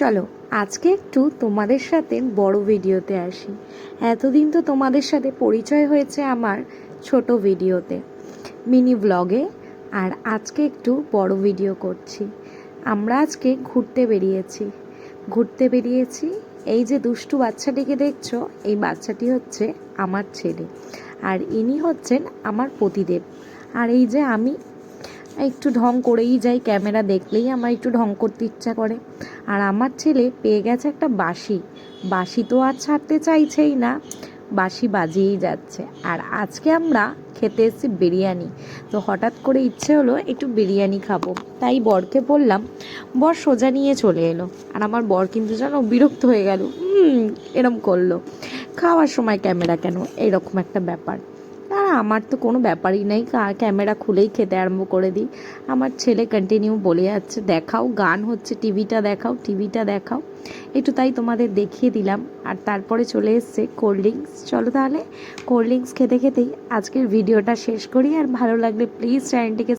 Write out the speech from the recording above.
চলো, আজকে একটু তোমাদের সাথে বড় ভিডিওতে আসি। এতদিন তো তোমাদের সাথে পরিচয় হয়েছে আমার ছোট ভিডিওতে, মিনি ব্লগে আর আজকে একটু বড় ভিডিও করছি। আমরা আজকে ঘুরতে বেরিয়েছি। ঘুরতে বেরিয়েছি, এই যে দুষ্টু বাচ্চাটিকে দেখছ, এই বাচ্চাটি হচ্ছে আমার ছেলে, আর ইনি হচ্ছেন আমার পতিদেব। আর এই যে আমি একটু ঢং করেই যাই, ক্যামেরা দেখলেই আমার একটু ঢং করতে ইচ্ছা করে। আর আমার ছেলে পেয়ে গেছে একটা বাঁশি। বাঁশি তো আর ছাড়তে চাইছেই না, বাঁশি বাজিয়েই যাচ্ছে। আর আজকে আমরা খেতে এসেছি বিরিয়ানি। তো হঠাৎ করে ইচ্ছে হলো একটু বিরিয়ানি খাব। তাই বরকে বললাম, বর সোজা নিয়ে চলে এলো। আর আমার বর কিন্তু জানো বিরক্ত হয়ে গেল, হুম, এরম করল। খাওয়ার সময় ক্যামেরা কেন? এরকম একটা ব্যাপার। আমার তো কোনো ব্যাপারই নেই। ক্যামেরা খুলেই খেতে আরম্ভ করে দিই। আমার ছেলে কন্টিনিউ বলে যাচ্ছে, দেখাও, গান হচ্ছে, টিভিটা দেখাও টিভিটা দেখাও। একটু তাই তোমাদের দেখিয়ে দিলাম। আর তারপরে চলে এসছে কোল্ড ড্রিঙ্কস চলো তাহলে কোল্ড ড্রিঙ্কস খেতে খেতেই আজকের ভিডিওটা শেষ করি। আর ভালো লাগলে প্লিজ চ্যানেলটিকে